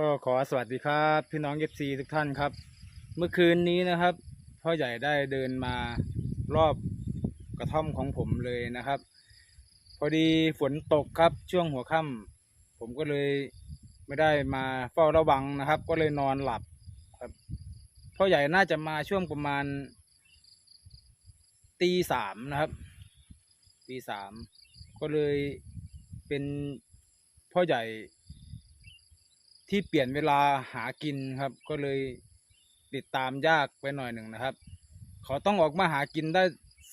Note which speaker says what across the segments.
Speaker 1: ก็ขอสวัสดีครับ พี่น้องเอฟซีทุกท่านครับ เมื่อคืนนี้นะครับพ่อใหญ่ได้เดินมารอบกระท่อมของผมเลยนะครับ พอดีฝนตกครับช่วงหัวค่ำผมก็เลยไม่ได้มาเฝ้าระวังนะครับ ก็เลยนอนหลับครับพ่อใหญ่น่าจะมาช่วงประมาณตีสามนะครับตีสามก็เลยเป็นพ่อใหญ่ ที่เปลี่ยนเวลาหากินครับ ก็เลยติดตามยากไปหน่อยหนึ่งนะครับ เขาต้องออกมาหากินได้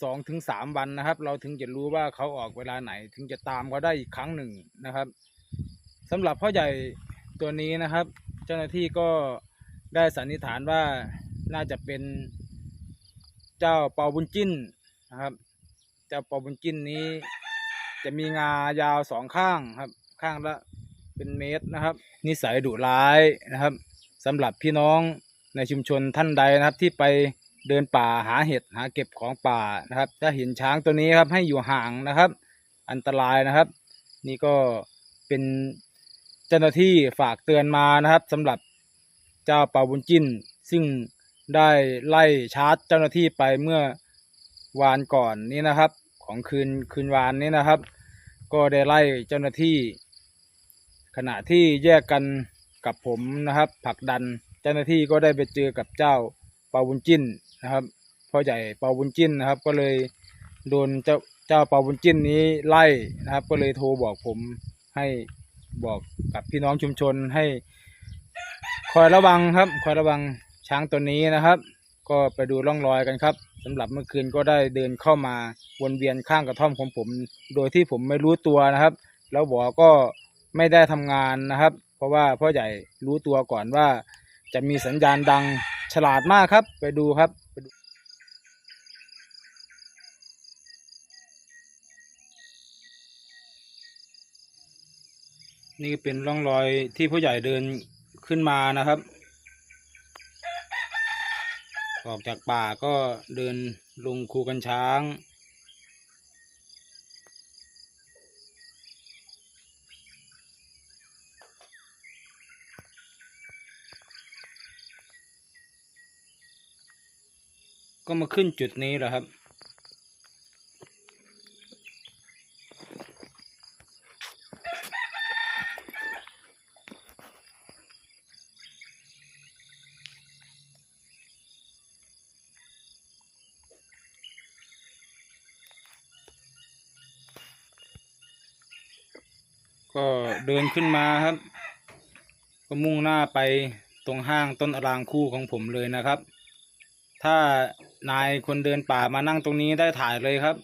Speaker 1: สองถึงสามวันนะครับ เราถึงจะรู้ว่าเขาออกเวลาไหน ถึงจะตามเขาได้อีกครั้งหนึ่งนะครับสำหรับพ่อใหญ่ตัวนี้นะครับ เจ้าหน้าที่ก็ได้สันนิษฐานว่าน่าจะเป็นเจ้าเปาบุญจิ้นนะครับ เจ้าเปาบุญจิ้นนี้ จะมีงายาวสองข้างครับ ข้างละ เป็นเมตรนะครับ นิสัยดุร้ายนะครับสำหรับพี่น้องในชุมชนท่านใดนะครับ ที่ไปเดินป่าหาเห็ดหาเก็บของป่านะครับ ถ้าเห็นช้างตัวนี้ครับให้อยู่ห่างนะครับ อันตรายนะครับ นี่ก็เป็นเจ้าหน้าที่ฝากเตือนมานะครับสำหรับเจ้าเปาบุญจิ้น ซึ่งได้ไล่ชาร์จเจ้าหน้าที่ไปเมื่อวานก่อนนี้นะครับ ของคืนคืนวานนี้นะครับ ก็ได้ไล่เจ้าหน้าที่ ขณะที่แยกกันกับผมนะครับผลักดันเจ้าหน้าที่ก็ได้ไปเจอกับเจ้าเปาบุญจิ้นนะครับพ่อใหญ่เปาบุญจิ้นนะครับ ก็เลยโดนเจ้าเจ้าเปาบุญจิ้นนี้ไล่นะครับ ก็เลยโทรบอกผมให้บอกกับพี่น้องชุมชนให้ คอยระวังครับ คอยระวังช้างตัวนี้นะครับ ก็ไปดูร่องรอยกันครับสำหรับเมื่อคืนก็ได้เดินเข้ามาวนเวียนข้างกระท่อมของผม โดยที่ผมไม่รู้ตัวนะครับ แล้วบอกก็ ไม่ได้ทำงานนะครับ เพราะว่าพ่อใหญ่รู้ตัวก่อนว่า จะมีสัญญาณดังฉลาดมากครับ ไปดูครับไปดูนี่เป็นร่องรอยที่พ่อใหญ่เดินขึ้นมานะครับ ออกจากป่าก็เดินลงคูกันช้าง ก็มาขึ้นจุดนี้แหละครับ ก็เดินขึ้นมาครับ ก็มุ่งหน้าไปตรงห้างต้นอรางคู่ของผมเลยนะครับ ถ้า นายคนเดินป่ามานั่งตรงนี้ได้ถ่ายเลยครับ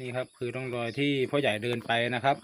Speaker 1: นี่ครับคือร่องรอยที่พ่อใหญ่เดินไปนะครับ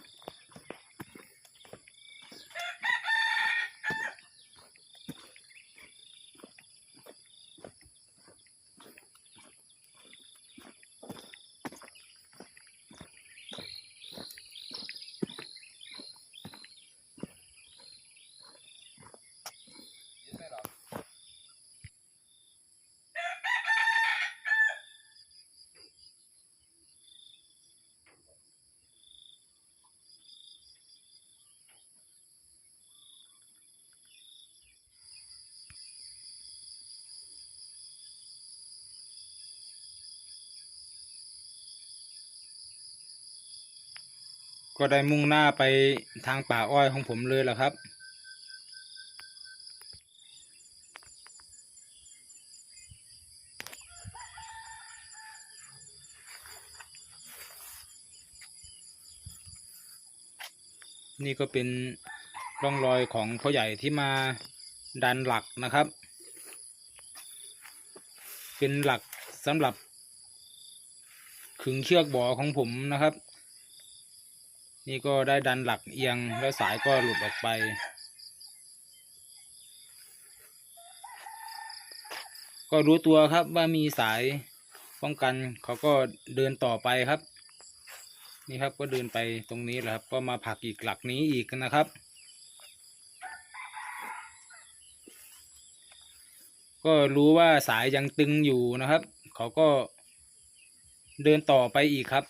Speaker 1: ก็ได้มุ่งหน้าไปทางป่าอ้อยของผมเลยแหละครับนี่ก็เป็นร่องรอยของพ่อใหญ่ที่มาดันหลักนะครับ เป็นหลักสำหรับขึงเชือกบ่อของผมนะครับ นี่ก็ได้ดันหลักเอียงแล้วสายก็หลุดออกไป ก็รู้ตัวครับว่ามีสายป้องกันเขาก็เดินต่อไปครับ นี่ครับก็เดินไปตรงนี้แหละครับ ก็มาผักอีกหลักนี้อีกนะครับ ก็รู้ว่าสายยังตึงอยู่นะครับ เขาก็เดินต่อไปอีกครับ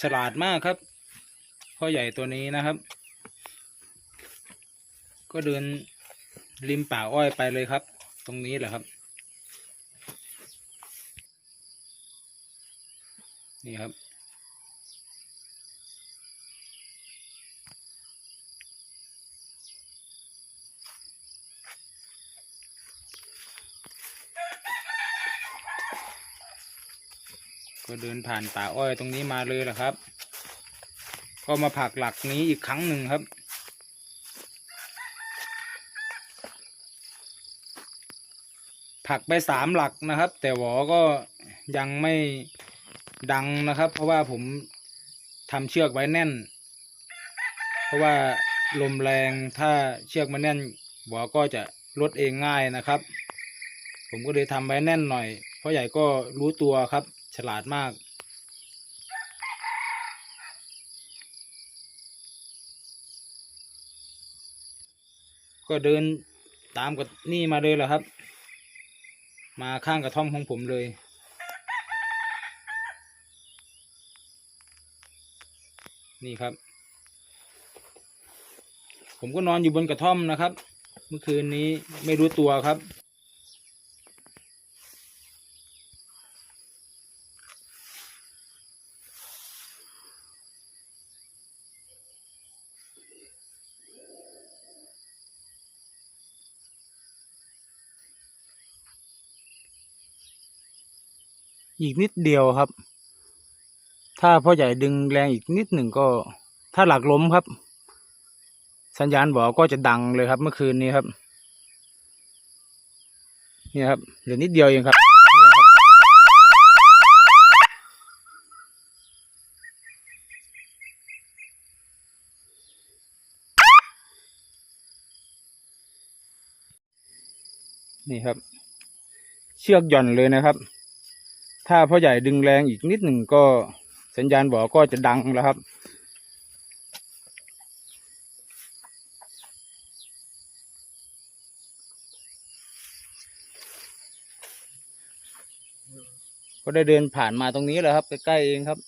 Speaker 1: ฉลาดมากครับพ่อใหญ่ตัวนี้นะครับ ก็เดินริมป่าอ้อยไปเลยครับ ตรงนี้แหละครับ นี่ครับ ก็เดินผ่านป่าอ้อยตรงนี้มาเลยแหละครับ ก็มาผักหลักนี้อีกครั้งหนึ่งครับ ผักไปสามหลักนะครับ แต่หวอก็ยังไม่ดังนะครับ เพราะว่าผมทำเชือกไว้แน่น เพราะว่าลมแรงถ้าเชือกมันแน่นหวอก็จะลดเองง่ายนะครับ ผมก็เลยทำไว้แน่นหน่อย เพราะใหญ่ก็รู้ตัวครับ ฉลาดมาก ก็เดินตามกับนี่มาเลยแหละครับ มาข้างกระท่อมของผมเลย นี่ครับ ผมก็นอนอยู่บนกระท่อมนะครับ เมื่อคืนนี้ไม่รู้ตัวครับ อีกนิดเดียวครับ ถ้าพ่อใหญ่ดึงแรงอีกนิดหนึ่งก็ ถ้าหลักล้มครับ สัญญาณบอกก็จะดังเลยครับ เมื่อคืนนี้ครับ นี่ครับเหลือนิดเดียวเองครับนี่ครับ เชือกหย่อนเลยนะครับ ถ้าพ่อใหญ่ดึงแรงอีกนิดหนึ่งก็สัญญาณบอกก็จะดังแล้วครับก็ได้เดินผ่านมาตรงนี้แหละครับใกล้ๆเองครับ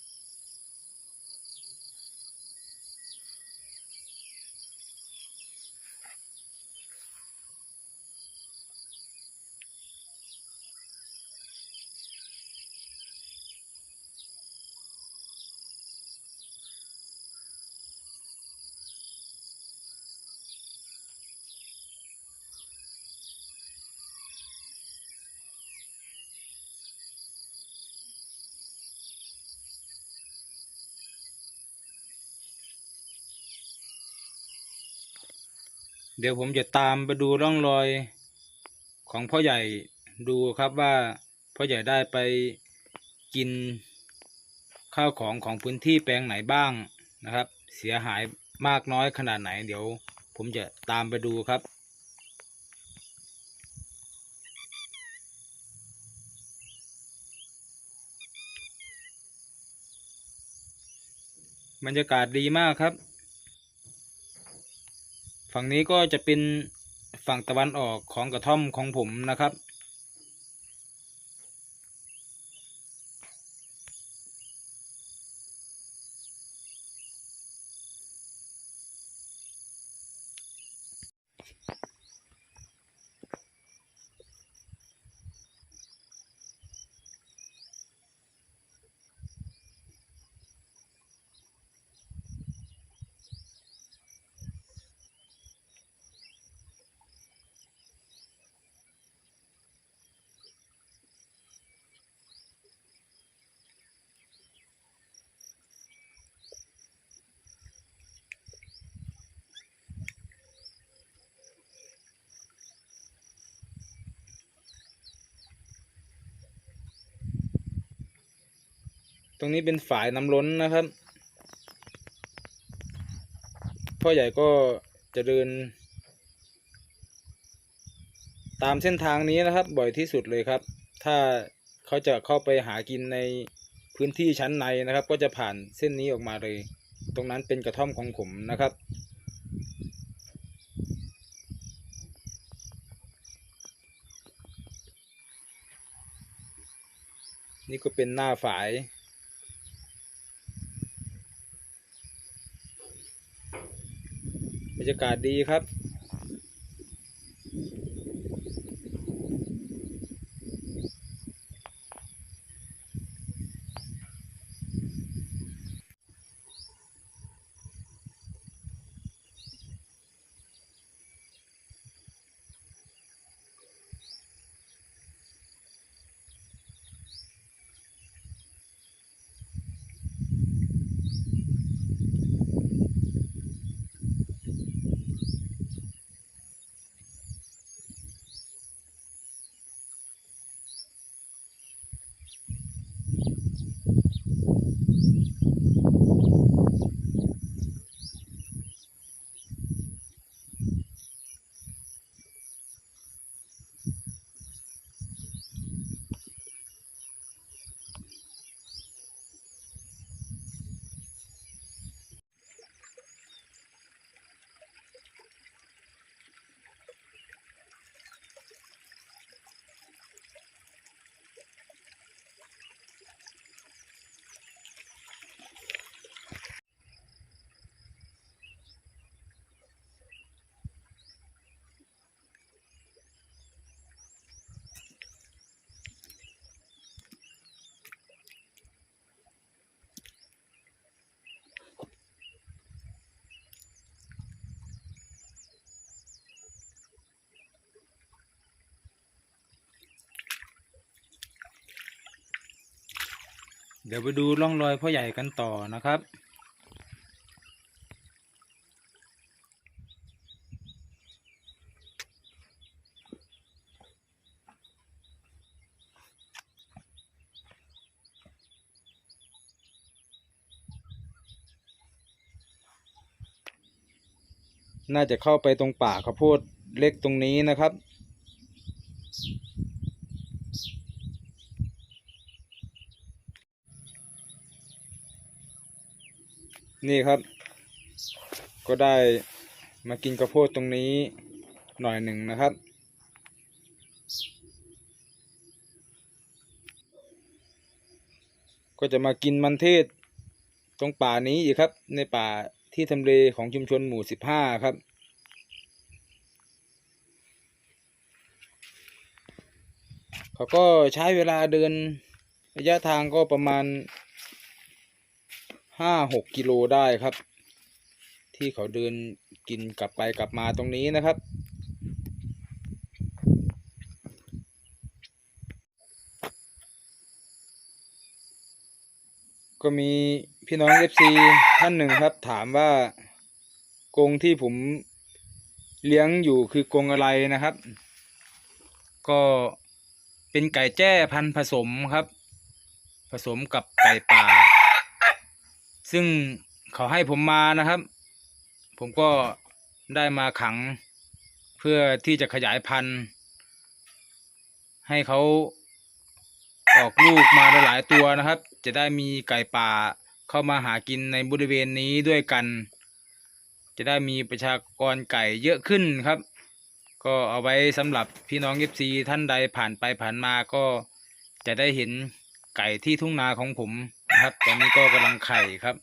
Speaker 1: เดี๋ยวผมจะตามไปดูร่องรอยของพ่อใหญ่ดูครับว่าพ่อใหญ่ได้ไปกินข้าวของของพื้นที่แปลงไหนบ้างนะครับ เสียหายมากน้อยขนาดไหน เดี๋ยวผมจะตามไปดูครับบรรยากาศดีมากครับ ฝั่งนี้ก็จะเป็นฝั่งตะวันออกของกระท่อมของผมนะครับ ตรงนี้เป็นฝายน้ำล้นนะครับ พ่อใหญ่ก็จะเดิน ตามเส้นทางนี้นะครับ บ่อยที่สุดเลยครับ ถ้าเขาจะเข้าไปหากินในพื้นที่ชั้นในนะครับ ก็จะผ่านเส้นนี้ออกมาเลย ตรงนั้นเป็นกระท่อมของผมนะครับนี่ก็เป็นหน้าฝาย รยากาศดีครับ เดี๋ยวไปดูร่องรอยพ่อใหญ่กันต่อนะครับ น่าจะเข้าไปตรงป่าข้าวโพดเล็กตรงนี้นะครับ นี่ครับ ก็ได้มากินข้าวโพดตรงนี้หน่อยหนึ่งนะครับ ก็จะมากินมันเทศตรงป่านี้อีกครับ ในป่าที่ทำเลของชุมชนหมู่สิบห้าครับเขาก็ใช้เวลาเดินระยะทางก็ประมาณ ห้าหกกิโลได้ครับ ที่เขาเดินกินกลับไปกลับมาตรงนี้นะครับ ก็มีพี่น้องเอฟซีท่านหนึ่งครับ ถามว่ากรงที่ผมเลี้ยงอยู่คือกรงอะไรนะครับ ก็เป็นไก่แจ้พันผสมครับ ผสมกับไก่ป่า ซึ่งเขาให้ผมมานะครับ ผมก็ได้มาขังเพื่อที่จะขยายพันธุ์ ให้เขาออกลูกมาหลายตัวนะครับ จะได้มีไก่ป่าเข้ามาหากินในบริเวณนี้ด้วยกัน จะได้มีประชากรไก่เยอะขึ้นครับ ก็เอาไว้สำหรับพี่น้องเอฟซีท่านใดผ่านไปผ่านมาก็จะได้เห็นไก่ที่ทุ่งนาของผม นะครับ ตอนนี้ก็กำลังไข่ครับ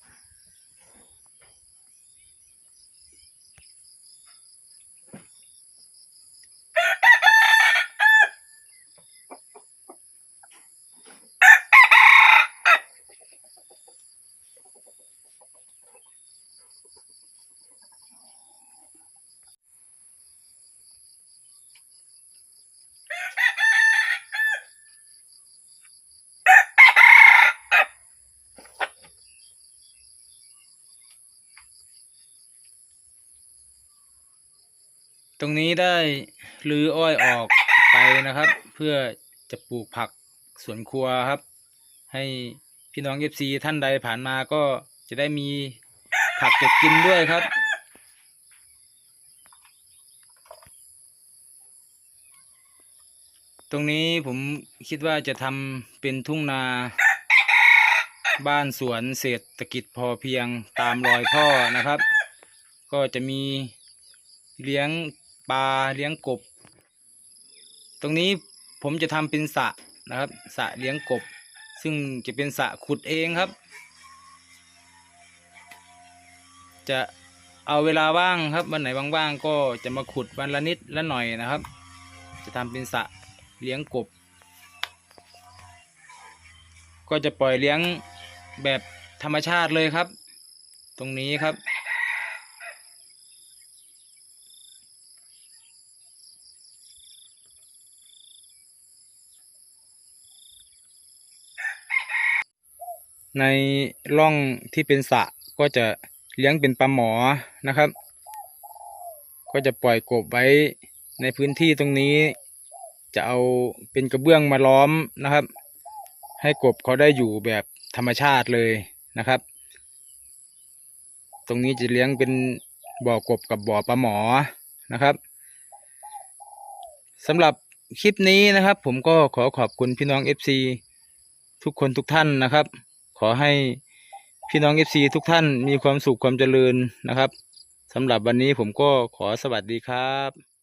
Speaker 1: ตรงนี้ได้รื้ออ้อยออกไปนะครับ เพื่อจะปลูกผักสวนครัวครับ ให้พี่น้องเอฟซีท่านใดผ่านมาก็จะได้มีผักเก็บกินด้วยครับ ตรงนี้ผมคิดว่าจะทำเป็นทุ่งนา บ้านสวนเศรษฐกิจพอเพียงตามรอยพ่อนะครับ ก็จะมีเลี้ยง ปลาเลี้ยงกบ ตรงนี้ผมจะทำเป็นสระนะครับสระเลี้ยงกบ ซึ่งจะเป็นสระขุดเองครับ จะเอาเวลาว่างครับวันไหนว่างๆก็จะมาขุดวันละนิดละหน่อยนะครับ จะทำเป็นสระเลี้ยงกบ ก็จะปล่อยเลี้ยงแบบธรรมชาติเลยครับ ตรงนี้ครับ ในร่องที่เป็นสระก็จะเลี้ยงเป็นปลาหมอนะครับ ก็จะปล่อยกบไว้ในพื้นที่ตรงนี้ จะเอาเป็นกระเบื้องมาล้อมนะครับ ให้กบเขาได้อยู่แบบธรรมชาติเลยนะครับ ตรงนี้จะเลี้ยงเป็นบ่อกบกับบ่อปลาหมอนะครับสำหรับคลิปนี้นะครับ ผมก็ขอขอบคุณพี่น้อง FC ทุกคนทุกท่านนะครับ ขอให้พี่น้องเอฟซีทุกท่านมีความสุขความเจริญนะครับสำหรับวันนี้ผมก็ขอสวัสดีครับ